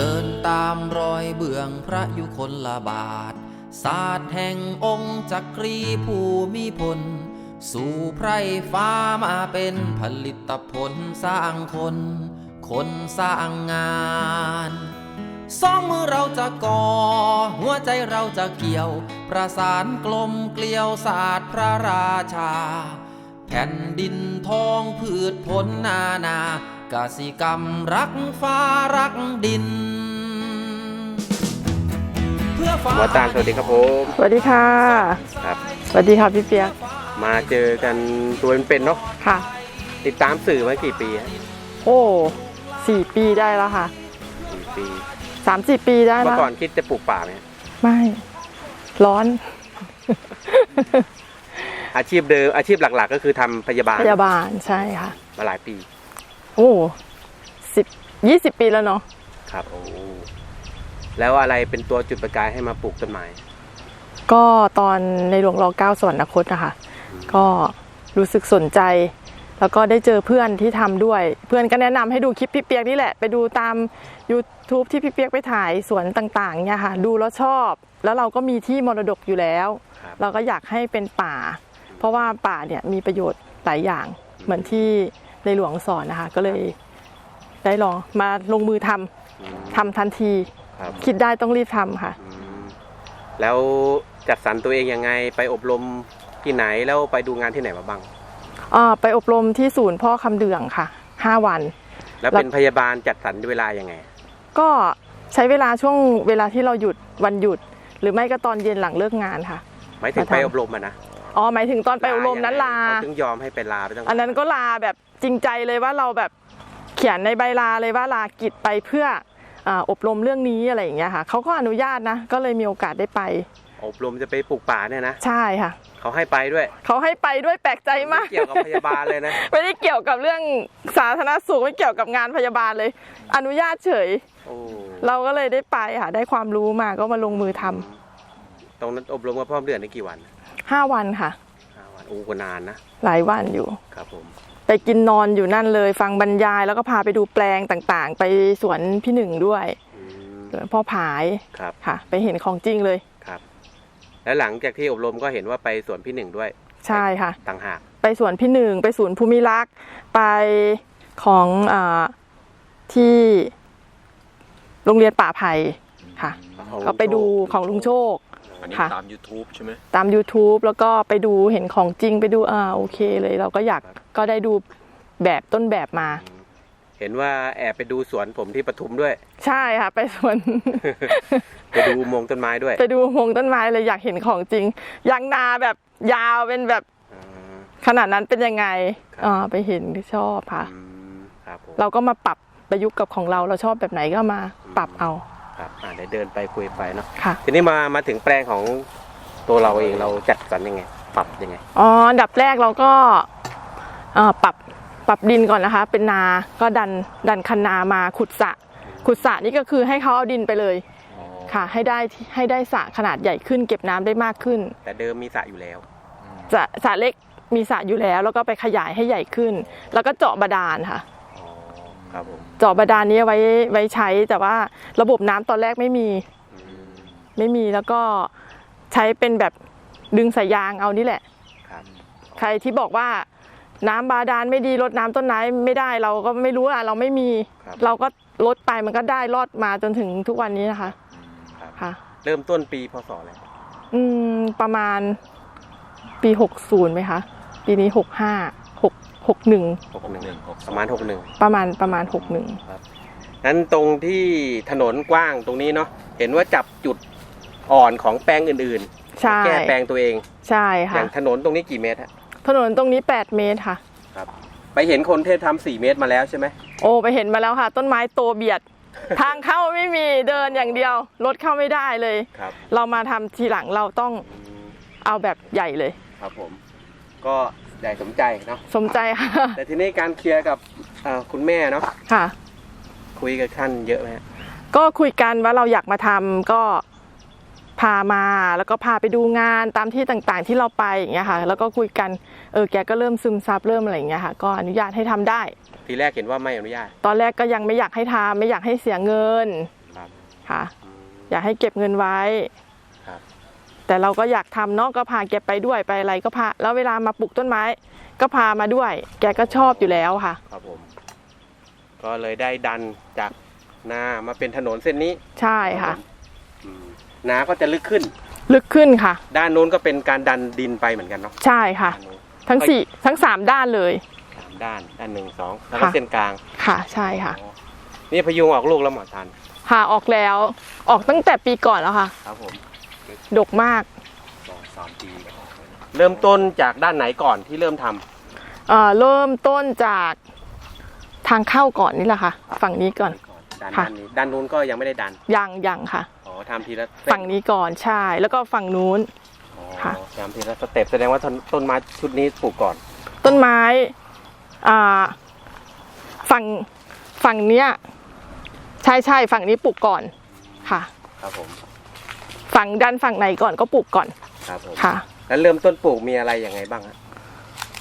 ดินตามรอยเบื้องพระยุคลบาท ศาสตร์แห่งองค์จักรีภูมิพล สู่ไพรฟ้ามาเป็นผลิตผลสร้างคน คนสร้างงานสองมือเราจะก่อ หัวใจเราจะเกี่ยว ประสานกลมเกลียวศาสตร์พระราชา แผ่นดินทองพืชผลนานากสิกรรมรักฟ้ารักดิน เพื่อฟ้าหมอตาลสวัสดีครับผมสวัสดีค่ะ ครับ สวัสดีค่ะพี่เปียกมาเจอกันตัวเป็นๆเนาะค่ะ ติดตามสื่อมากี่ปีฮะโอ้สี่ปีได้แล้วค่ะสี่ปีสามสี่ปีได้เมื่แล้อวก่อนคิดจะปลูกป่าไหมไม่ ร้อน อาชีพเดิมอาชีพหลัก ๆ ก็คือทำพยาบาลพยาบาลใช่ค่ะ มาหลายปี โอ้สิบยี่สิบปีแล้วเนาะครับโอ้ แล้วอะไรเป็นตัวจุดประกายให้มาปลูกต้นไม้ก็ตอนในหลวงรอเก้าสวรรคตนะคะก็รู้สึกสนใจ แล้วก็ได้เจอเพื่อนที่ทำด้วย เพื่อนก็แนะนำให้ดูคลิปพี่เปียกนี่แหละ ไปดูตาม YouTube ที่พี่เปียกไปถ่ายสวนต่างๆเนี่ยค่ะ ดูแล้วชอบ แล้วเราก็มีที่มรดกอยู่แล้วครับเราก็อยากให้เป็นป่า เพราะว่าป่าเนี่ยมีประโยชน์หลายอย่างเหมือนที่ในหลวงสอนนะคะ ก็เลยได้ลองมาลงมือทำอืมทำทันที ครับคิดได้ต้องรีบทำค่ะ อืมแล้วจัดสรรตัวเองยังไงไปอบรมที่ไหนแล้วไปดูงานที่ไหนมาบ้าง อ่าไปอบรมที่ศูนย์พ่อคำเดืองค่ะ 5 วัน แล้วแล้วเป็นพยาบาลจัดสรรเวลายังไง ก็ใช้เวลาช่วงเวลาที่เราหยุดวันหยุด หรือไม่ก็ตอนเย็นหลังเลิกงานค่ะ หมายถึงมาทำไปอบรมอะนะอ๋อหมายถึงตอนไปอบรมนั้นลา เขาถึงยอมให้ไปลาไปตั้งอันนั้นก็ลาแบบจริงใจเลยว่าเราแบบเขียนในใบลาเลยว่าลากิจไปเพื่อ อาอบรมเรื่องนี้อะไรอย่างเงี้ยค่ะเขาก็อนุญาตนะ ก็เลยมีโอกาสได้ไป อบรมจะไปปลูกป่าเนี่ยนะ ใช่ค่ะ เขาให้ไปด้วย เขาให้ไปด้วยแปลกใจมากไเกี่ยวกับพยาบาลเลยนะ ไม่ได้เกี่ยวกับเรื่องสาธารณสุขไม่เกี่ยวกับงานพยาบาลเลย อนุญาตเฉยโอ้เราก็เลยได้ไปค่ะ ได้ความรู้มาก็มาลงมือทำตรงนั้นอบรมกับพ่อมเดือนได้กี่วันห้าวันค่ะห้าวันโอ้ก็นานนะ หลายวันอยู่ ครับผม ไปกินนอนอยู่นั่นเลย ฟังบรรยายแล้วก็พาไปดูแปลงต่างๆ ไปสวนพี่หนึ่งด้วยอืมสวนพ่อผายครับค่ะ ไปเห็นของจริงเลยครับ แล้วหลังจากที่อบรมก็เห็นว่าไปสวนพี่หนึ่งด้วย ใช่ค่ะต่างหากไปสวนพี่หนึ่งไปศูนย์ภูมิรักษ์ไปของอาที่โรงเรียนป่าไผ่ค่ะก็ไปดูของลุงโชค อันนี้ค่ะ ตาม YouTube ใช่ไหมตาม YouTube แล้วก็ไปดูเห็นของจริงไปดูอ่าโอเคเลย เราก็อยากก็ได้ดูแบบต้นแบบมา เห็นว่าแอบไปดูสวนผมที่ปทุมด้วย ใช่ค่ะ ไปสวน ไปดูอุโมงค์ต้นไม้ด้วยไปดูอุโมงค์ต้นไม้เลยอยากเห็นของจริงยางนาแบบยาวเป็นแบบอืมขนาดนั้นเป็นยังไงครับ อ่าไปเห็นที่ชอบค่ะ อืมครับผมเราก็มาปรับประยุกต์กับของเราเราชอบแบบไหนก็มาปรับเอา ครับอ่าเดี๋ยวเดินไปคุยไปเนาะค่ะ ทีนี้มามาถึงแปลงของตัวเราเองเราจัดสรรยังไง ปรับยังไงอ๋ออันดับแรกเราก็เอ่อปรับปรับดินก่อนนะคะ เป็นนาก็ดันดันคันนามาขุดสระขุดสระนี่ก็คือให้เขาเอาดินไปเลยค่ะ ให้ได้ให้ได้สระขนาดใหญ่ขึ้น เก็บน้ำได้มากขึ้น แต่เดิมมีสระอยู่แล้วสระสระเล็กมีสระอยู่แล้ว แล้วก็ไปขยายให้ใหญ่ขึ้น แล้วก็เจาะบาดาลค่ะอ๋อ ครับผมเจาะบาดาลนี้ไว้ไว้ใช้แต่ว่าระบบน้ำตอนแรกไม่มีอืมไม่มีแล้วก็ใช้เป็นแบบดึงสายยางเอานี่แหละครับใครที่บอกว่าน้ำบาดาลไม่ดีลดน้ำต้นไม้ไม่ได้เราก็ไม่รู้อะเราไม่มีครับเราก็ลดไปมันก็ได้รอดมาจนถึงทุกวันนี้นะคะครับค่ะ เริ่มต้นปีพศอะไรอืมประมาณปีหกศูนย์ไหมคะ ปีนี้หกห้า หกหกหนึ่งหกหนึ่งหนึ่งหกประมาณหกหนึ่งประมาณประมาณหกหนึ่งนั้นตรงที่ถนนกว้างตรงนี้เนาะเห็นว่าจับจุดอ่อนของแปลงอื่นๆใช่แก้แปลงตัวเองใช่อค่ะย่างถนนตรงนี้กี่เมตรฮะถนนตรงนี้แปดเมตรค่ะไปเห็นคนเทศทำสี่เมตรมาแล้วใช่ไหมโอ้ไปเห็นมาแล้วค่ะ ต้นไม้โตเบียด ทางเข้าไม่มีเดินอย่างเดียว รถเข้าไม่ได้เลย ครับเรามาทำทีหลังเราต้องอืมเอาแบบใหญ่เลย ครับผม ก็ ใหญ่สมใจเนาะสมใจค่ะ แต่ทีนี้การเคลียร์กับเอ่อคุณแม่เนาะค่ะ คุยกับท่านเยอะไหมฮะก็คุยกันว่าเราอยากมาทำก็พามาแล้วก็พาไปดูงานตามที่ต่างๆที่เราไปอย่างเงี้ยค่ะ แล้วก็คุยกันเออแกก็เริ่มซึมซับเริ่มอะไรอย่างเงี้ยค่ะ ก็อนุญาตให้ทำได้ ทีแรกเห็นว่าไม่อนุญาตตอนแรกก็ยังไม่อยากให้ทำไม่อยากให้เสียเงินครับค่ะ อยากให้เก็บเงินไว้ครับ แต่เราก็อยากทำเนาะก็พาแกไปด้วยไปอะไรก็พาแล้วเวลามาปลูกต้นไม้ ก็พามาด้วย แกก็ชอบอยู่แล้วค่ะ ครับผม ก็เลยได้ดันจากนามาเป็นถนนเส้นนี้ใช่ค่ะ อืมนาก็จะลึกขึ้น ลึกขึ้นค่ะ ด้านนู้นก็เป็นการดันดินไปเหมือนกันเนาะใช่ค่ะ ด้านนู้นทั้งสี่ทั้งสามด้านเลย สามด้านด้านหนึ่งสองแล้วก็ค่ะ เส้นกลางค่ะ ใช่ค่ะ อ๋อนี่พยุงออกลูกแล้วหมอทันหาออกแล้วออกตั้งแต่ปีก่อนแล้วค่ะ ครับผม ดกมากสองสามปีเริ่มต้นจากด้านไหนก่อนที่เริ่มทำเอ่อเริ่มต้นจากทางเข้าก่อนนี่แหละค่ะ ฝั่งนี้ก่อนด้านค่ะ ด้านนี้ด้านนู้นก็ยังไม่ได้ดันยังยังค่ะ อ๋อทำทีละเส้ฝั่งนี้ก่อนใช่ แล้วก็ฝั่งนู้น อ๋อค่ะ ทำทีละสเต็ปแสดงว่าต้นต้นไม้ชุดนี้ปลูกก่อนต้นไม้อ่าฝั่งฝั่งเนี้ยใช่ใช่ฝั่งนี้ปลูกก่อนค่ะ ครับผม ฝั่งดันฝั่งไหนก่อนก็ปลูกก่อนครับผมค่ะ แล้วเริ่มต้นปลูกมีอะไรยังไงบ้างฮะ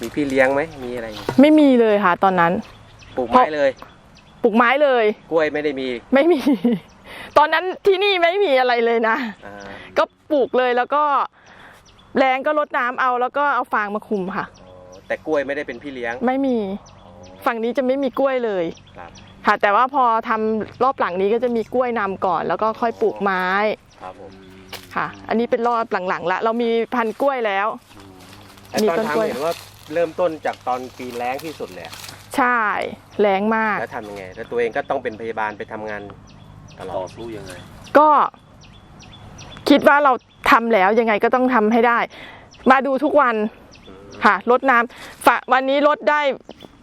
มีพี่เลี้ยงไหมมีอะไร ไม่มีเลยค่ะ ตอนนั้น ปลูกไม้เลย ปลูกไม้เลย กล้วยไม่ได้มี ไม่มี ตอนนั้นที่นี่ไม่มีอะไรเลยนะอ่าก็ปลูกเลยแล้วก็แรงก็ลดน้ำเอาแล้วก็เอาฟางมาคุมค่ะอ๋อแต่กล้วยไม่ได้เป็นพี่เลี้ยง ไม่มี ฝั่งนี้จะไม่มีกล้วยเลยครับค่ะ แต่ว่าพอทำรอบหลังนี้ก็จะมีกล้วยนำก่อน แล้วก็ค่อยปลูกไม้ ครับผม ค่ะ อันนี้เป็นรอบหลังๆละเรามีพันธุ์กล้วยแล้ว แต่มีตอนต้นกล้วย ทำเห็นว่าเริ่มต้นจากตอนปีแล้งที่สุดเลยอะใช่แรงมาก แล้วทำยังไง แล้วตัวเองก็ต้องเป็นพยาบาลไปทำงานตลอต่อดสู้ยังไง ก็ คิดว่าเราทำแล้วยังไงก็ต้องทำให้ได้ มาดูทุกวันอืมค่ะลดน้ำฝะวันนี้ลดได้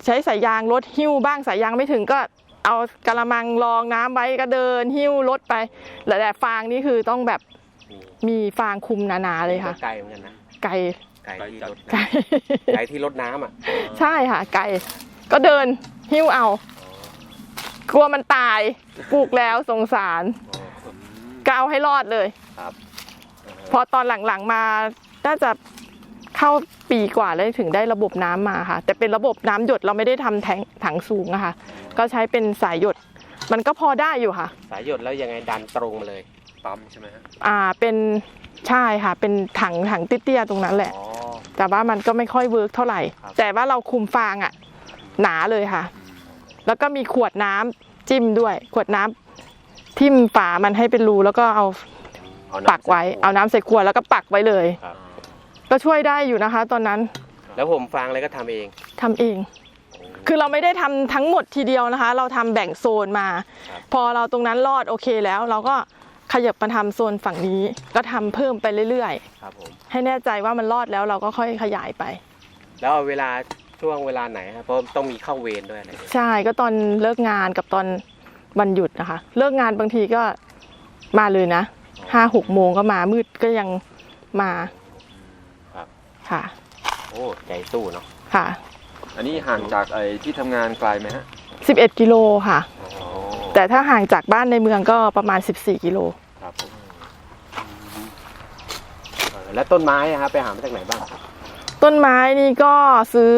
ใช้สายยางลดหิ้วบ้างสายยางไม่ถึงก็เอากระมังรองน้ำไว้ก็เดินหิ้วลดไปแต่ฟางนี่คือต้องแบบ มีมีฟางคุมหนาๆเลยค่ะก็ไกลเหมือนกันนะ ไก่ไกลที่รถไก่ไกลที่รถน้ำอะ ใช่ค่ะ ไก่ก็เดินหิ้วเอา กลัวมันตาย ปลูกแล้วสงสารอ๋อก็เอาให้รอดเลย ครับ พอตอนหลังๆมาน่าจะเข้าปีกว่าเลยถึงได้ระบบน้ำมาค่ะ แต่เป็นระบบน้ำหยดเราไม่ได้ทำแทงถังสูงอะค่ะ ก็ใช้เป็นสายหยด มันก็พอได้อยู่ค่ะ สายหยดแล้วยังไงดันตรงมาเลย ปั๊มใช่ไหมฮะอ่าเป็นใช่ค่ะ เป็นถังถังเตี้ยๆตรงนั้นแหละ อ๋อ แต่ว่ามันก็ไม่ค่อยเวิร์กเท่าไหร่ ครับ แต่ว่าเราคุมฟางอะหนาเลยค่ะ แล้วก็มีขวดน้ำจิ้มด้วย ขวดน้ำทิ่มฝามันให้เป็นรูแล้วก็เอาเอาน้ำปักไว้ใส่ขวดเอาน้ำใส่ขวดแล้วก็ปักไว้เลย ครับ ก็ช่วยได้อยู่นะคะ ตอนนั้นแล้วผมฟังเลยก็ทำเอง ทำเอง คือเราไม่ได้ทำทั้งหมดทีเดียวนะคะ เราทำแบ่งโซนมา ครับ พอเราตรงนั้นรอดโอเคแล้ว เราก็ ขยับมาทำโซนฝั่งนี้ ก็ทำเพิ่มไปเรื่อยครับผมๆให้แน่ใจว่ามันรอดแล้วเราก็ค่อยขยายไป แล้วเอาเวลาช่วงเวลาไหนครับเพราะต้องมีเข้าเวรด้วยอะไรด้วยใช่ก็ตอนเลิกงานกับตอนวันหยุดนะคะ เลิกงานบางทีก็มาเลยนะห้าหกโมงก็มามืดก็ยังมาครับค่ะ โอ้ใจสู้เนาะค่ะ อันนี้ห่างจากไอ้ที่ทำงานไกลไหมฮะ11กิโลค่ะอ๋อ แต่ถ้าห่างจากบ้านในเมืองก็ประมาณ 14 กิโล ครับผมเออแล้วต้นไม้อะครับไปหามาจากไหนบ้างต้นไม้นี่ก็ซื้อ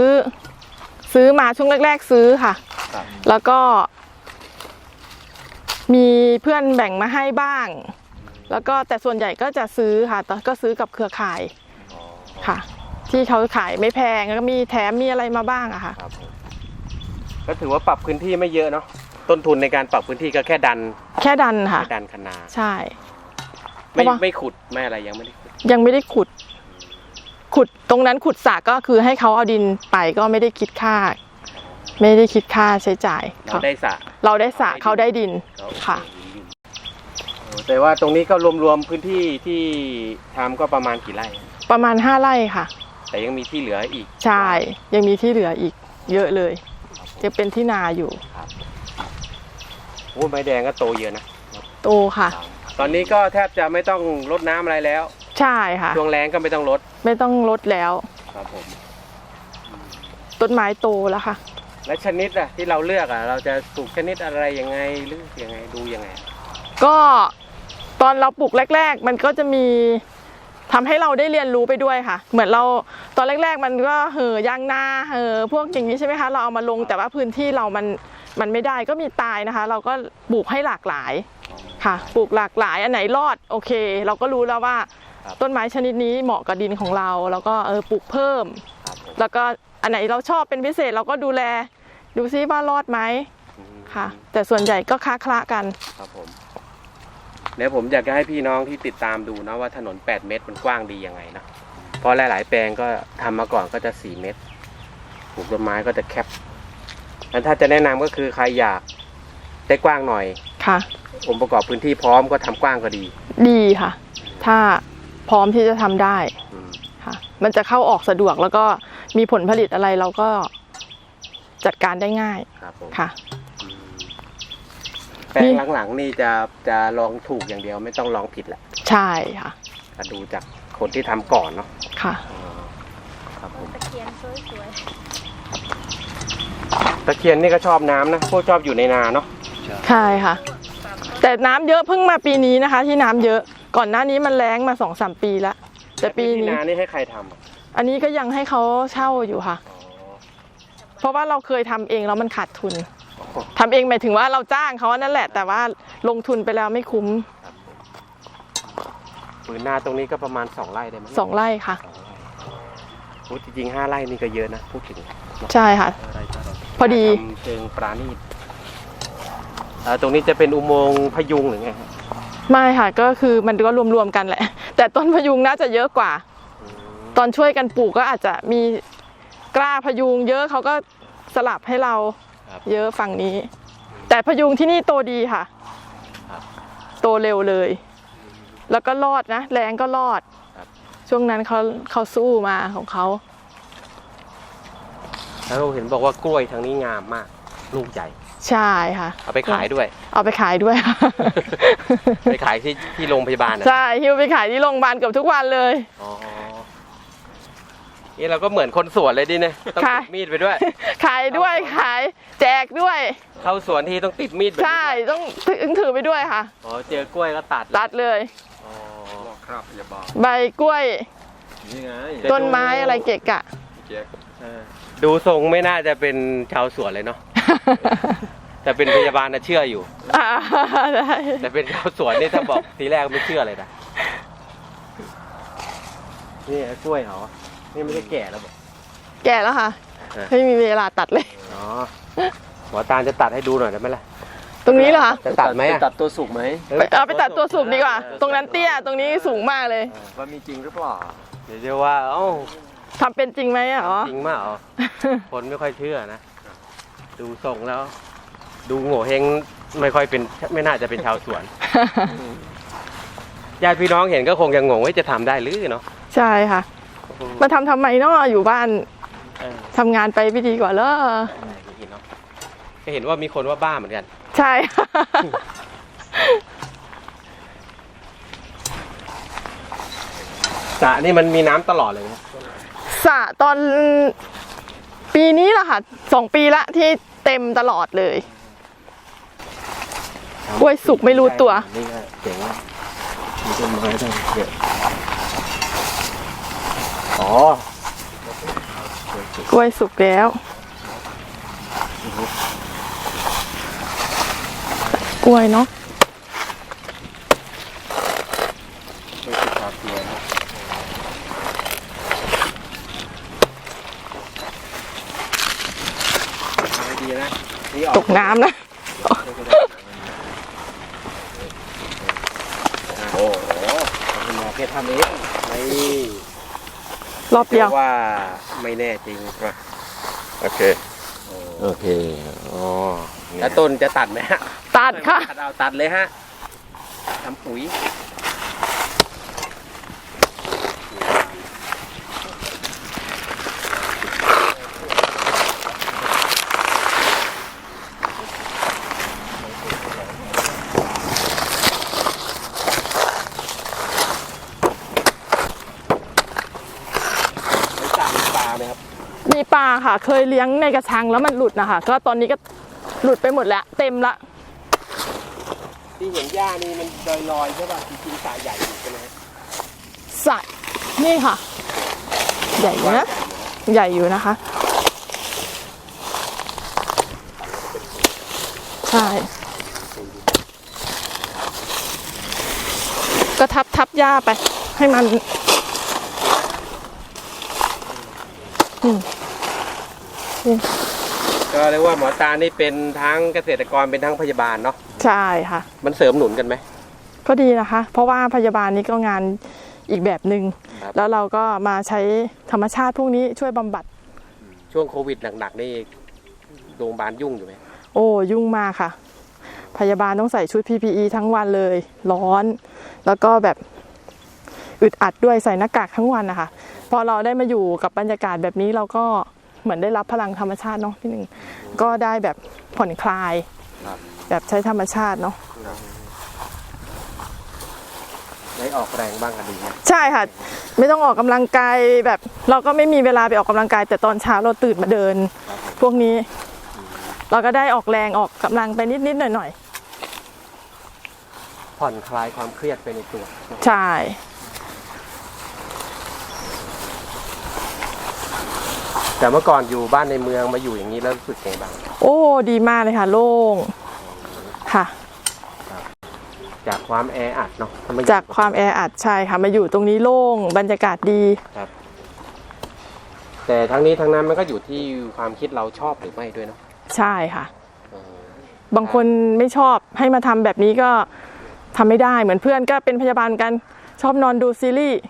ซื้อมาช่วงแรก ๆ ซื้อค่ะ ครับแล้วก็ มีเพื่อนแบ่งมาให้บ้าง แล้วก็แต่ส่วนใหญ่ก็จะซื้อค่ะแต่ก็ซื้อกับเครือข่ายอ๋อค่ะ ที่เขาขายไม่แพงแล้วก็มีแถมมีอะไรมาบ้างอะค่ะ ครับผมก็ถือว่าปรับพื้นที่ไม่เยอะเนาะ ต้นทุนในการปรับพื้นที่ก็แค่ดันแค่ดันค่ะ แค่ดันคณาใช่ ไม่เพราะว่า ไม่ขุดไม่อะไรยังไม่ได้ขุดยังไม่ได้ขุด ขุดตรงนั้นขุดสระก็คือให้เขาเอาดินไปก็ไม่ได้คิดค่า ไม่ได้คิดค่าใช้จ่ายเราเขาได้สระเราได้สระเขาได้ดินเราค่ะโอ้แต่ว่าตรงนี้ก็รวมๆพื้นที่ที่ทำก็ประมาณกี่ไร่ ประมาณห้าไร่ค่ะ แต่ยังมีที่เหลืออีก ใช่ ยังมีที่เหลืออีก เยอะเลย ยังเป็นที่นาอยู่โอ้ไม้แดงก็โตเยอะนะ โตค่ะ ตอนนี้ก็แทบจะไม่ต้องรดน้ำอะไรแล้ว ใช่ค่ะ ช่วงแรงก็ไม่ต้องรดไม่ต้องลดแล้ว ครับผม ต้นไม้โตแล้วค่ะ และชนิดอะที่เราเลือกอะเราจะปลูกชนิดอะไรยังไงหรือยังไงดูยังไง ก็ตอนเราปลูกแรก ๆ มันก็จะมีทำให้เราได้เรียนรู้ไปด้วยค่ะ เหมือนเราตอนแรก ๆ มันก็เห่อยางนาเห่อพวกอย่างนี้ใช่ไหมคะ เราเอามาลงแต่ว่าพื้นที่เรามัน มันไม่ได้ก็มีตายนะคะ เราก็ปลูกให้หลากหลายค่ะ ปลูกหลากหลายอันไหนรอดโอเค เราก็รู้แล้วว่าครับต้นไม้ชนิดนี้เหมาะกับดินของเรา แล้วก็เออปลูกเพิ่มครับผมแล้วก็อันไหนเราชอบเป็นพิเศษเราก็ดูแล ดูซิว่ารอดไหมอืมค่ะ แต่ส่วนใหญ่ก็ค้าคละกันครับผมเดี๋ยวผมอยากจะให้พี่น้องที่ติดตามดูนะว่าถนน 8 เมตรมันกว้างดียังไงเนาะเพราะหลาย ๆ แปลงก็ทำมาก่อนก็จะ 4 เมตรปลูกต้นไม้ก็จะแคบ แล้วถ้าจะแนะนำก็คือใครอยากได้กว้างหน่อยค่ะ องค์ประกอบพื้นที่พร้อมก็ทำกว้างก็ดี ดีค่ะ ถ้าพร้อมที่จะทำได้อืมค่ะ มันจะเข้าออกสะดวกแล้วก็มีผลผลิตอะไรเราก็จัดการได้ง่ายครับผมค่ะอืมแปลงหลังๆนี่จะจะลองถูกอย่างเดียวไม่ต้องลองผิดแหละ ใช่ค่ะก็ดูจากคนที่ทำก่อนเนาะค่ะครับผมตะเคียนสวย ตะเคียนนี่ก็ชอบน้ำนะพวกชอบอยู่ในนาเนาะใช่ค่ะ แต่น้ำเยอะเพิ่งมาปีนี้นะคะ ที่น้ำเยอะก่อนหน้านี้มันแรงมาสองสามปีละแต่ปีที่นี้ นานี่ให้ใครทำอะอันนี้ก็ยังให้เขาเช่าอยู่ค่ะอ๋อเพราะว่าเราเคยทำเองแล้วมันขาดทุนทำเองหมายถึงว่าเราจ้างเขานั่นแหละ แต่ว่าลงทุนไปแล้วไม่คุ้มปืนนาตรงนี้ก็ประมาณ2ไร่ได้ไหมสองไร่ค่ะสองไร่โอ้จริงๆห้าไร่นี่ก็เยอะนะพูดถึงใช่ค่ะ พอดี ทำเชิงปราณีตเอ่อตรงนี้จะเป็นอุโมงค์พยุงหรือไงฮะไม่ค่ะก็คือมันก็รวมๆกันแหละ แต่ต้นพยุงน่าจะเยอะกว่าอืมตอนช่วยกันปลูกก็อาจจะมีกล้าพยุง เยอะเขาก็สลับให้เราครับ เยอะฝั่งนี้ แต่พยุงที่นี่โตดีค่ะ ครับ โตเร็วเลย แล้วก็รอดนะ แรงก็รอด ครับ ช่วงนั้นเขาเขาสู้มาของเขา แล้วเห็นบอกว่ากล้วยทางนี้งามมาก ลูกใหญ่ ใช่ค่ะ เอาไปขายด้วย เอาไปขายด้วยไปขายที่ที่โรงพยาบาลนะใช่ฮิวไปขายที่โรงพยาบาลเกือบทุกวันเลย อ๋อนี่เราก็เหมือนคนสวนเลยดิเนี่ยต้องค่ะติดมีดไปด้วย ขายด้วยขาย แจกด้วย เข้าสวนทีต้องติดมีดแบบนี้ใช่ต้องถึงถือไปด้วยค่ะ อ๋อเจอกล้วยก็ตัด ตัดเลยอ๋อครับอย่าบอกใบกล้วย นี่ไง ต้นไม้อะไรเกะกะเจ๊กเออ ดูทรงไม่น่าจะเป็นชาวสวนเลยเนาะ แต่เป็นพยาบาลนะเชื่ออยู่ อ่าได้แต่เป็นชาวสวนนี่ถ้าบอกทีแรกไม่เชื่อเลยนะ นี่กล้วยเหรอ นี่ไม่ได้แก่แล้วบอก แก่แล้วค่ะเออไม่มีเวลาตัดเลย อ๋อหมอตาลจะตัดให้ดูหน่อยได้ไหมล่ะ ตรงนี้เหรอคะจะตัดไหมอะตัดตัวสุกไหมไปเอาไปตัดตัวสูบดีกว่า ตรงนั้นเตี้ยตรงนี้สูงมากเลย ว่ามีจริงหรือเปล่า เดี๋ยวจะว่า เอ้า ทำเป็นจริงไหมอะอ๋อ จริงมากเหรอคนไม่ค่อยเชื่อนะ ดูทรงแล้ว ดูโง่เฮงไม่ค่อยเป็นไม่น่าจะเป็นชาวสวน ญาติพี่น้องเห็นก็คงจะงงว่าจะทำได้หรือเนาะใช่ค่ะ มาทำทำไมเนาะอยู่บ้านเออทำงานไปไม่ดีกว่าเหรอเห็นเนาะก็เห็นว่ามีคนว่าบ้าเหมือนกัน ใช่ สระนี่มันมีน้ำตลอดเลยนะ สระตอนปีนี้แหละค่ะสองปีละที่เต็มตลอดเลย กล้วยสุกไม่รู้ตัว นี่ก็เจ๋งว่ะมีต้นไม้ตั้งเยอะอ๋อกล้วยสุกแล้ว กล้วยเนาะ ไม่ติดคาเทียนไม่ดีนะนี่ออก ตกน้ำนะโอ้โหคุณหมอแกทำเองไม่รอบเดียวว่าไม่แน่จริงโอเค โอเคอ๋อแล้วต้นจะตัดไหมฮะ ตัดค่ะ ตัดเอาตัดเลยฮะทำปุ๋ย ไม่จับปลาไหมครับ มีปลา ค่ะ เคยเลี้ยงในกระชังแล้วมันหลุดนะคะ ก็ตอนนี้ก็หลุดไปหมดแล้ว เต็มละ ที่เห็นหญ้านี่มันลอยๆใช่ป่ะจริงๆสายใหญ่อยู่ใช่ไหมฮะสระนี่ค่ะ ใหญ่อยู่นะ ใหญ่อยู่นะคะ ใช่ ก็ทับทับหญ้าไป ให้มัน อืม ก็เรียกว่าหมอตานี่เป็นทั้งเกษตรกรเป็นทั้งพยาบาลเนาะใช่ค่ะ มันเสริมหนุนกันไหมก็ดีนะคะ เพราะว่าพยาบาลนี้ก็งานอีกแบบหนึง่งครับแล้วเราก็มาใช้ธรรมชาติพวกนี้ช่วยบำบัด ช่วงโควิดหนักๆนี่โรงพยาบาลยุ่งอยู่ไหมโอ้ยุ่งมากค่ะ พยาบาลต้องใส่ชุด PPE ทั้งวันเลย ร้อน แล้วก็แบบอึดอัดด้วยใส่หน้ากากทั้งวันนะคะพอเราได้มาอยู่กับบรรยากาศแบบนี้เราก็ เหมือนได้รับพลังธรรมชาติเนาะพี่หนึ่งก็ได้แบบผ่อนคลาย แบบใช้ธรรมชาติเนาะได้ออกแรงบ้างก็ดีนะใช่ค่ะ ไม่ต้องออกกำลังกายแบบเราก็ไม่มีเวลาไปออกกำลังกาย แต่ตอนเช้าเราตื่นมาเดิน พวกนี้ เราก็ได้ออกแรงออกกำลังไปนิดๆหน่อยผ่อนคลายความเครียดไปในตัวๆใช่ แต่เมื่อก่อนอยู่บ้านในเมืองมาอยู่อย่างนี้แล้วรู้สึกไงบ้างโอ้ดีมากเลยค่ะ โล่งค่ะ จากความแออัดเนาะถ้มอยู่จากความแออัดใช่ค่ะมาอยู่ตรงนี้โล่งบรรยากาศดี ครับ แต่ทั้งนี้ทั้งนั้นมันก็อยู่ที่ความคิดเราชอบหรือไม่ด้วยเนาะใช่ค่ะ เออบางคนไม่ชอบให้มาทำแบบนี้ก็ทำไม่ได้เหมือนเพื่อนก็เป็นพยาบาลกัน ชอบนอนดูซีรีส์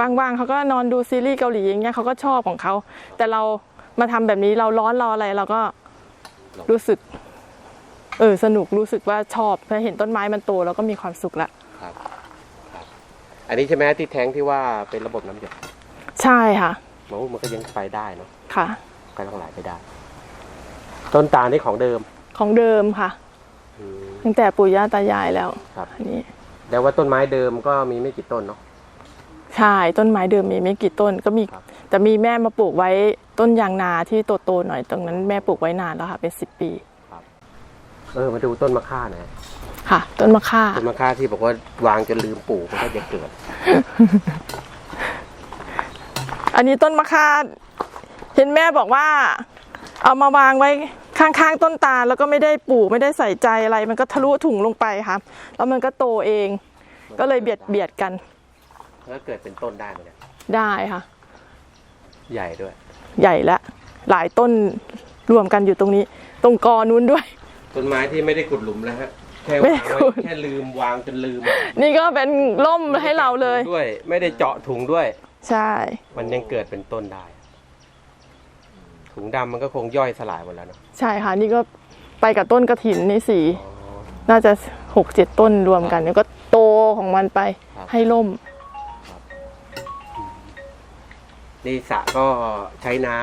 ว่างๆเขาก็นอนดูซีรีส์เกาหลีอย่างเงี้ยเขาก็ชอบของเขา แต่เรามาทำแบบนี้เราร้อนเราอะไรเราก็รู้สึก เออสนุกรู้สึกว่าชอบพอเห็นต้นไม้มันโตเราก็มีความสุขละครับครับ อันนี้ใช่ไหมที่แท้งที่ว่าเป็นระบบน้ำหยดใช่ค่ะโอ้มันก็ยังไปได้เนาะค่ะก็ต้องไหลไปได้ ต้นตาลนี่ของเดิมของเดิมค่ะอืมตั้งแต่ปู่ย่าตายายแล้วครับอันนี้แต่ว่าต้นไม้เดิมก็มีไม่กี่ต้นเนาะ ใช่ต้นไม้เดิมมีไม่กี่ต้นก็มีครับแต่มีแม่มาปลูกไว้ต้นยางนาที่โตๆหน่อยตรงนั้นแม่ปลูกไว้นานแล้วค่ะเป็นสิบปีเออมาดูต้นมะข่าหน่อยค่ะ ต้นมะค่าต้นมะข่าที่บอกว่าวางจนลืมปลูกมันก็จะเกิด อันนี้ต้นมะค่าเห็นแม่บอกว่า เอามาวางไว้ข้างๆต้นตาลแล้วก็ไม่ได้ปลูกไม่ได้ใส่ใจอะไร มันก็ทะลุถุงลงไปค่ะแล้วมันก็โตเอง ก็เลยเบียดเบียดกันมัน ก็เกิดเป็นต้นได้เหมือนกันได้ค่ะ ใหญ่ด้วย ใหญ่ละ หลายต้นรวมกันอยู่ตรงนี้ ตรงกอนู้นด้วย ต้นไม้ที่ไม่ได้ขุดหลุมนะฮะแค่ไม่วาได้งขุไว้ดแค่ลืมวางจนลืมนี่ก็เป็นร่มให้เราเลย ด้วย ไม่ได้เจาะถุงด้วย ใช่ มันยังเกิดเป็นต้นได้ ถุงดำมันก็คงย่อยสลายหมดแล้วเนาะใช่ค่ะ นี่ก็ไปกับต้นกระถินนี่สี่อ๋อน่าจะหกเจ็ดต้นรวมกันเนี่ยก็โตของมันไปครับให้ร่ม นี่สระก็ใช้น้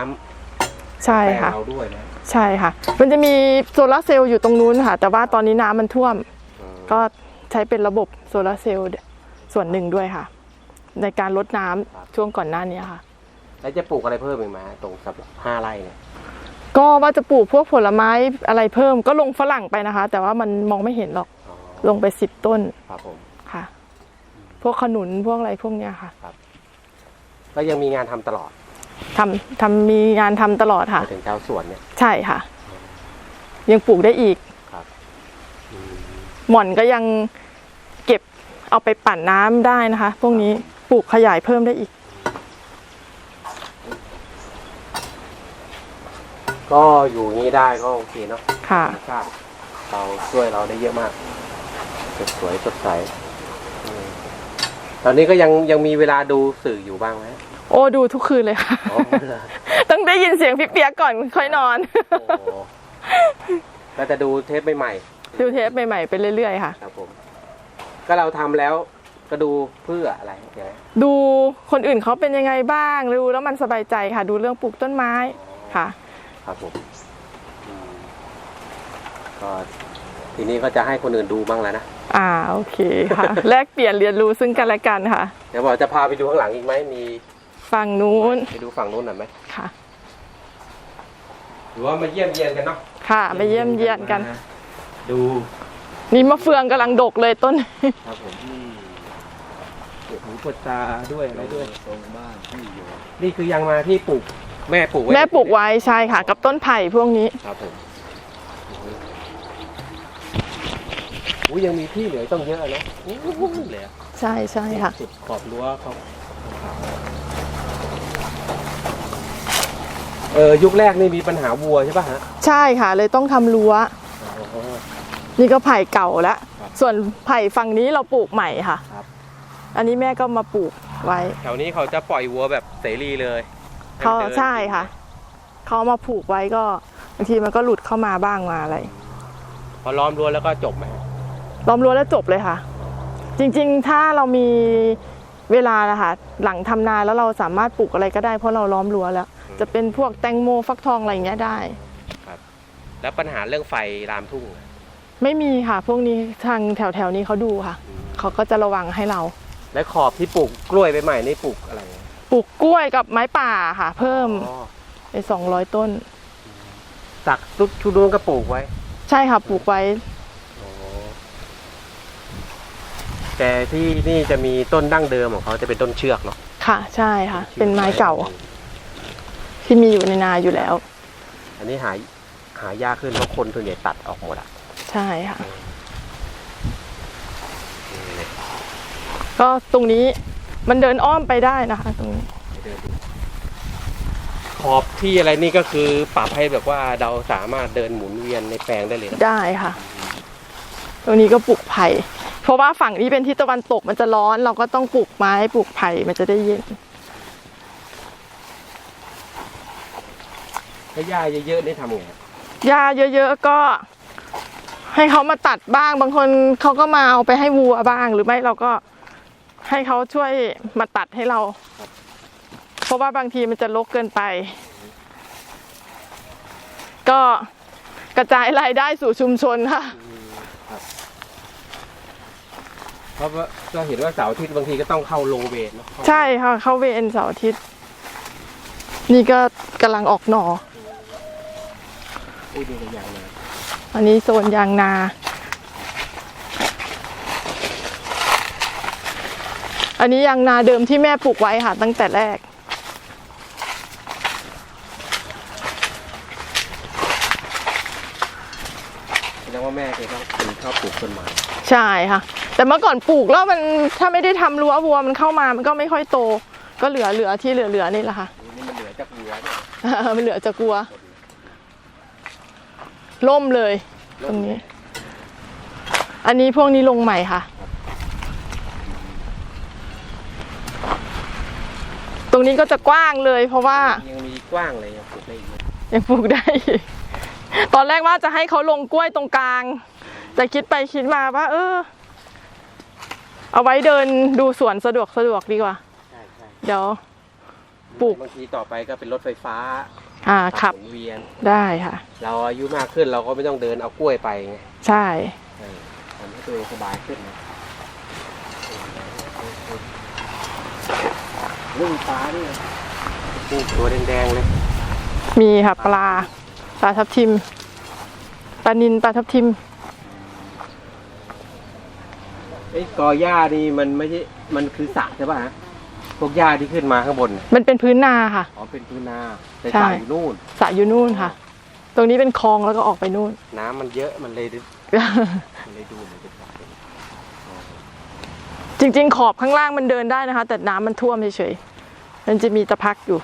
ำใช่แปลงค่ะเราด้วยนะใช่ค่ะ มันจะมีโซลาร์เซลล์อยู่ตรงนู้นค่ะ แต่ว่าตอนนี้น้ำมันท่วมอืมก็ใช้เป็นระบบโซลาร์เซลล์ส่วนหนึ่งด้วยค่ะ ในการลดน้ำช่วงก่อนหน้านี้ค่ะ แล้วจะปลูกอะไรเพิ่มอีกไหมตรงสับห้าไร่เนี่ยก็ว่าจะปลูกพวกผลไม้อะไรเพิ่มก็ลงฝรั่งไปนะคะ แต่ว่ามันมองไม่เห็นหรอกอ๋อลงไปสิบต้นครับผม ค่ะ พวกขนุนพวกอะไรพวกเนี้ยค่ะ ก็ยังมีงานทำตลอดทำทำมีงานทำตลอดค่ะมาถึงชาวสวนเนี่ย ใช่ค่ะ ยังปลูกได้อีกอืมหม่อนก็ยังเก็บเอาไปปั่นน้ำได้นะคะ พวกนี้ปลูกขยายเพิ่มได้อีก ก็อยู่อย่างนี้ได้ก็โอเคเนาะค่ะ ธรรมชาติเราช่วยเราได้เยอะมากสดสวยสดใสอืม ตอนนี้ก็ยังยังมีเวลาดูสื่ออยู่บ้างไหมโอ้ดูทุกคืนเลยค่ะ อ๋อเหรอต้องได้ยินเสียงพี่เปียกก่อนค่อยนอน โอ้โหก็จะดูเทปใหม่ดูเทปใหม่ๆไปเรื่อยๆค่ะ ๆครับผม ก็เราทำแล้วก็ดูเพื่ออะไรใช่ไหมดูคนอื่นเขาเป็นยังไงบ้างดูแล้วมันสบายใจค่ะ ดูเรื่องปลูกต้นไม้ค่ะ ครับผมอืมก็ทีนี้ก็จะให้คนอื่นดูบ้างแล้วนะ อ่าโอเคค่ะ แลกเปลี่ยนเรียนรู้ซึ่งกันและกันค่ะ เดี๋ยวบอกจะพาไปดูข้างหลังอีกไหมมีฝั่งนู้นไปดูฝั่งนู้นหน่อยไหมค่ะ หรือว่ามาเยี่ยมเยียนกันเนาะค่ะ มาเยี่ยมเยียนกัน ดูนี่มะเฟืองกำลังดกเลยต้น ครับผมปวดหูปวดตาด้วยอะไรด้วยตรงบ้านที่อยู่นี่คือยังมาที่ปลูกแม่ปลูกไว้แม่ปลูกไว้ใช่ค่ะ กับต้นไผ่พวกนี้ครับผม อ้อุ้ยยังมีที่เหลือต้องเยอะนะโอ้โหเหลือใช่ใช่ค่ะ สุดขอบรั้วเขาเออยุคแรกนี่มีปัญหาวัวใช่ป่ะฮะใช่ค่ะ เลยต้องทำรั้ว อ๋อ นี่ก็ไผ่เก่าแล้ว ครับ ส่วนไผ่ฝั่งนี้เราปลูกใหม่ค่ะครับอันนี้แม่ก็มาปลูกไว้แถวนี้เขาจะปล่อยวัวแบบเสรีเลยเขาห้มันดินใช่ค่ะ เขาเอามาผูกไว้ก็บางทีมันก็หลุดเข้ามาบ้างมาอะไร พอล้อมรั้วแล้วก็จบไหมฮะ ล้อมรั้วแล้วจบเลยค่ะ จริงๆ ถ้าเรามีเวลานะคะหลังทำนาแล้วเราสามารถปลูกอะไรก็ได้ เพราะเราล้อมรั้วแล้ว จะเป็นพวกแตงโมฟักทองอะไรอย่างเงี้ยได้ ครับ แล้วปัญหาเรื่องไฟรามทุ่ง ไม่มีค่ะ พวกนี้ทางแถวๆนี้เขาดูค่ะ เขาก็จะระวังให้เรา และขอบที่ปลูกกล้วยไปใหม่นี่ปลูกอะไร ปลูกกล้วยกับไม้ป่าค่ะ เพิ่มไปสองร้อยต้นสักทุกชุดนก็ปลูกไว้ ใช่ค่ะปลูกไว้ แต่ที่นี่จะมีต้นดั้งเดิมของเขาจะเป็นต้นเชือกเนาะ ค่ะ ใช่ค่ะ เป็นไม้เก่า ที่มีอยู่ในนาอยู่แล้ว อันนี้หาหายากขึ้นเพราะคนส่วนใหญ่ตัดออกหมดอะ ใช่ค่ะ ก็ตรงนี้มันเดินอ้อมไปได้นะคะ ตรงนี้ ขอบที่อะไรนี่ก็คือปรับให้แบบว่าเราสามารถเดินหมุนเวียนในแปลงได้เลยนะได้ค่ะ ตรงนี้ก็ปลูกไผ่ เพราะว่าฝั่งนี้เป็นทิศตะวันตกมันจะร้อนเราก็ต้องปลูกไม้ปลูกไผ่มันจะได้เย็นถ้าหญ้าเยอะๆนี่ทำไงหญ้าเยอะๆก็ ให้เขามาตัดบ้างบางคนเขาก็มาเอาไปให้วัวบ้างหรือไม่เราก็ให้เขาช่วยมาตัดให้เรา เพราะว่าบางทีมันจะรกเกินไป ก็กระจายรายได้สู่ชุมชนค่ะ เพ ราะว่าก็เห็นว่าเสาร์อาทิตย์บางทีก็ต้องเข้าโรงเวรเนาะใช่ค่ะ เข้าเวรเสาร์อาทิตย์ นี่ก็กำลังออกหน่ออุ้ยดูตัวอย่างนะอันนี้โซนยางนา อันนี้ยางนาเดิมที่แม่ปลูกไว้ค่ะ ตั้งแต่แรก แสดงว่าแม่เคยต้องเป็นชอบปลูกต้นไม้ ใช่ค่ะ แต่เมื่อก่อนปลูกแล้วมันถ้าไม่ได้ทำรั้ววัวมันเข้ามามันก็ไม่ค่อยโต ก็เหลือเหลือที่เหลือเหลือนี่แหละค่ะนี่มันเหลือจากวัวเนี่ยมันเหลือจะกลัวล่มเลยตรงนี้ อันนี้พวกนี้ลงใหม่ค่ะ ตรงนี้ก็จะกว้างเลย เพราะว่ายังมีกว้างเลยยังปลูกได้อีกยังปลูกได้อีกตอนแรกว่าจะให้เขาลงกล้วยตรงกลาง แต่คิดไปคิดมาว่า เออ เอาไว้เดินดูสวนสะดวกสะดวกดีกว่า ใช่ใช่เดี๋ยว ปลูก บางทีต่อไปก็เป็นรถไฟฟ้าอ่าขับหมุนเวียน ได้ค่ะ เราอายุมากขึ้นเราก็ไม่ต้องเดินเอากล้วยไปไงใช่ เออทำให้ตัวเองสบายขึ้นนะเรื่องฟ้าด้วยปูตัวแดงๆเลยมีค่ะปลาปลาทับทิมปลานินปลาทับทิม ไอ้ยกอหญ้านี่มันไม่ใช่ มันคือสระใช่ป่ะฮะพวกหญ้าที่ขึ้นมาข้างบนน่ะมันเป็นพื้นนาค่ะ อ๋อเป็นพื้นนาแต่ใช่สระอยู่นู่น สระอยู่นู่นค่ะ ตรงนี้เป็นคลองแล้วก็ออกไปนู่น น้ำมันเยอะมันเลยดูมันเลยดูเหมือนเป็นสระเป็นจริง ๆ ขอบข้างล่างมันเดินได้นะคะ แต่น้ำมันท่วมเฉยๆมันจะมีตะพักอยู่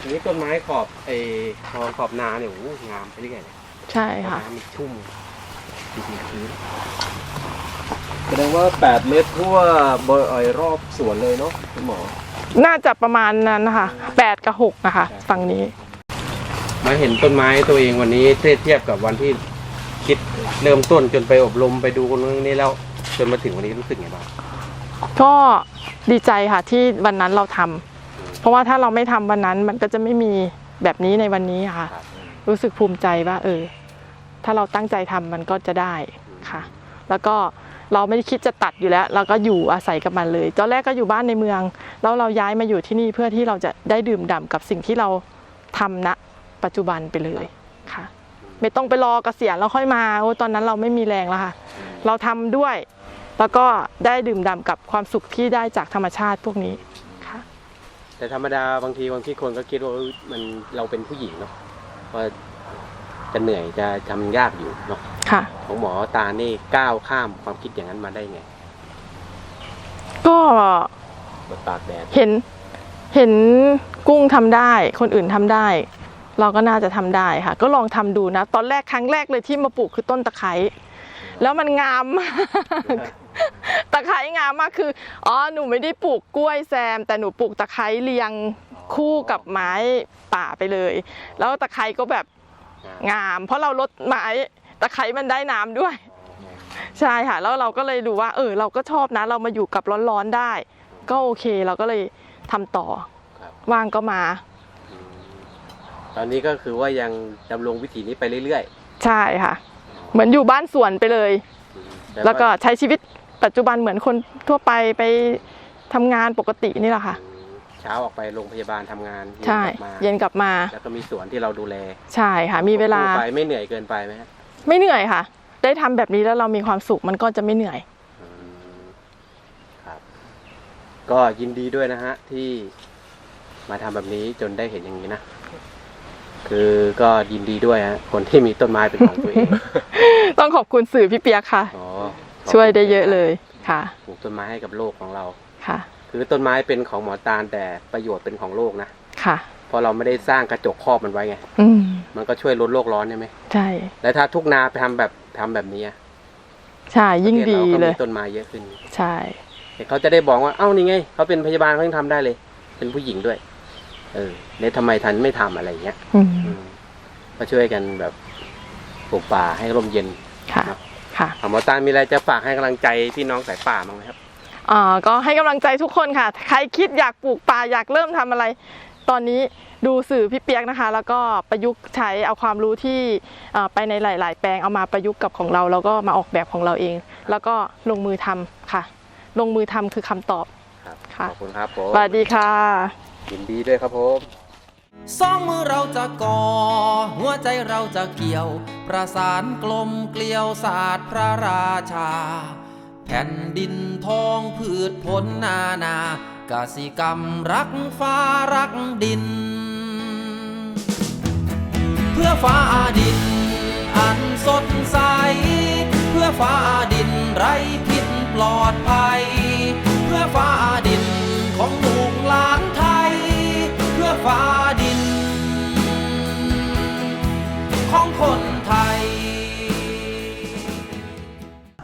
ทีนี้ต้นไม้ขอบไอ้ขอบขอบนาเนี่ยโอ้โหงามไปเรื่อยเลยใช่ค่ะน้ำมันชุ่มติดพื้น แสดงว่า 8 เมตรทั่วบริเวณรอบสวนเลยเนาะคุณหมอ น่าจะประมาณนั้นนะคะแปดกับหกนะคะฝั่งนี้ มาเห็นต้นไม้ตัวเองวันนี้เทียบเทียบกับวันที่คิดเริ่มต้นจนไปอบรมไปดูคนนู้นนี่แล้วจนมาถึงวันนี้รู้สึกไงบ้างก็ดีใจค่ะที่วันนั้นเราทำเพราะว่าถ้าเราไม่ทำวันนั้นมันก็จะไม่มีแบบนี้ในวันนี้ค่ะ รู้สึกภูมิใจว่า เออ ถ้าเราตั้งใจทำมันก็จะได้ค่ะ แล้วก็ เราไม่ได้คิดจะตัดอยู่แล้ว เราก็อยู่อาศัยกับมันเลยตอนแรกก็อยู่บ้านในเมือง แล้วเราย้ายมาอยู่ที่นี่เพื่อที่เราจะได้ดื่มด่ำกับสิ่งที่เราทำณปัจจุบันไปเลยค่ะ ไม่ต้องไปรอเกษียณแล้วค่อยมาโอ้ตอนนั้นเราไม่มีแรงแล้วค่ะ เราทำด้วย แล้วก็ได้ดื่มด่ำกับความสุขที่ได้จากธรรมชาติพวกนี้ค่ะแต่ธรรมดาบางทีบางทีคนก็คิดว่ามันเราเป็นผู้หญิงเนาะพอ จะเหนื่อยจะทำยากอยู่เนาะค่ะ ของหมอตานี่ก้าวข้ามความคิดอย่างนั้นมาได้ไง ก็มาตากแดดเห็น เห็นกุ้งทำได้ คนอื่นทำได้ เราก็น่าจะทำได้ค่ะ ก็ลองทำดูนะ ตอนแรกครั้งแรกเลยที่มาปลูกคือต้นตะไคร้แล้วมันงามมากตะไคร้งามมากคืออ๋อหนูไม่ได้ปลูกกล้วยแซม แต่หนูปลูกตะไคร้เรียงคู่กับไม้ป่าไปเลย แล้วตะไคร้ก็แบบ งาม เพราะเราลดไม้ตะไคร้มันได้น้ำด้วย ใช่ค่ะ แล้วเราก็เลยดูว่า เออ เราก็ชอบนะ เรามาอยู่กับร้อนๆได้ ก็โอเคเราก็เลยทำต่อครับว่างก็มาอืมตอนนี้ก็คือว่ายังดำรงวิถีนี้ไปเรื่อยใช่ค่ะ เหมือนอยู่บ้านสวนไปเลยๆอืมต่แล้วก็ใช้ชีวิตปัจจุบันเหมือนคนทั่วไปไปทำงานปกตินี่แหละค่ะอืม เช้าออกไปโรงพยาบาลทำงานเย็นใช่กลับมาเย็นกลับมา แล้วก็มีสวนที่เราดูแล ใช่ค่ะ มีเวลาควบคู่ไปไม่เหนื่อยเกินไปไหมฮะไม่เหนื่อยค่ะ ได้ทำแบบนี้แล้วเรามีความสุขมันก็จะไม่เหนื่อยอืมครับ ก็ยินดีด้วยนะฮะที่มาทำแบบนี้จนได้เห็นอย่างนี้นะคือก็ยินดีด้วยฮะคนที่มีต้นไม้เป็นของตัวเอง ต้องขอบคุณสื่อพี่เปียกค่ะอ๋อช่วยได้เยอะเลยค่ะปลูกต้นไม้ให้กับโลกของเราค่ะ คือต้นไม้เป็นของหมอตาลแต่ประโยชน์เป็นของโลกนะค่ะเพราะเราไม่ได้สร้างกระจกครอบมันไว้ไงอืมมันก็ช่วยลดโลกร้อนใช่ไหมใช่ แล้วถ้าทุกนาไปทำแบบทำแบบนี้อะใช่ ยิ่งประเทศดีราก็เลมียต้นไม้เยอะขึ้น ใช่แต่เขาจะได้บอกว่า เอ้านี่ไง เขาเป็นพยาบาลเขายังทำได้เลย เป็นผู้หญิงด้วย เออเนี่ยทำไมทันไม่ทำอะไรอย่างเงี้ยอืมอืมก็ช่วยกันแบบปลูกป่าให้ร่มเย็น ค่ะ ค่ะอะหมอตาลมีอะไรจะฝากให้กำลังใจพี่น้องสายป่าบ้างไหมครับอ่า ก็ให้กำลังใจทุกคนค่ะ ใครคิดอยากปลูกป่าอยากเริ่มทำอะไร ตอนนี้ดูสื่อพี่เปียกนะคะ แล้วก็ประยุกต์ใช้เอาความรู้ที่อ่าไปในหลาย ๆ แปลงเอามาประยุกต์กับของเรา แล้วก็มาออกแบบของเราเอง แล้วก็ลงมือทำค่ะ ลงมือทำคือคำตอบครับค่ะขอบคุณครับผมสวัสดีค่ะยินดีด้วยครับผมสองมือเราจะก่อ หัวใจเราจะเกี่ยว ประสานกลมเกลียวศาสตร์พระราชา แผ่นดินทองพืชผลนานากสิกรรมรักฟ้ารักดิน เพื่อฟ้าดิน อันสดใส เพื่อฟ้าดินไร้พิษปลอดภัย เพื่อฟ้าดินของลูกหลานไทย เพื่อฟ้าดิน ของคนไทย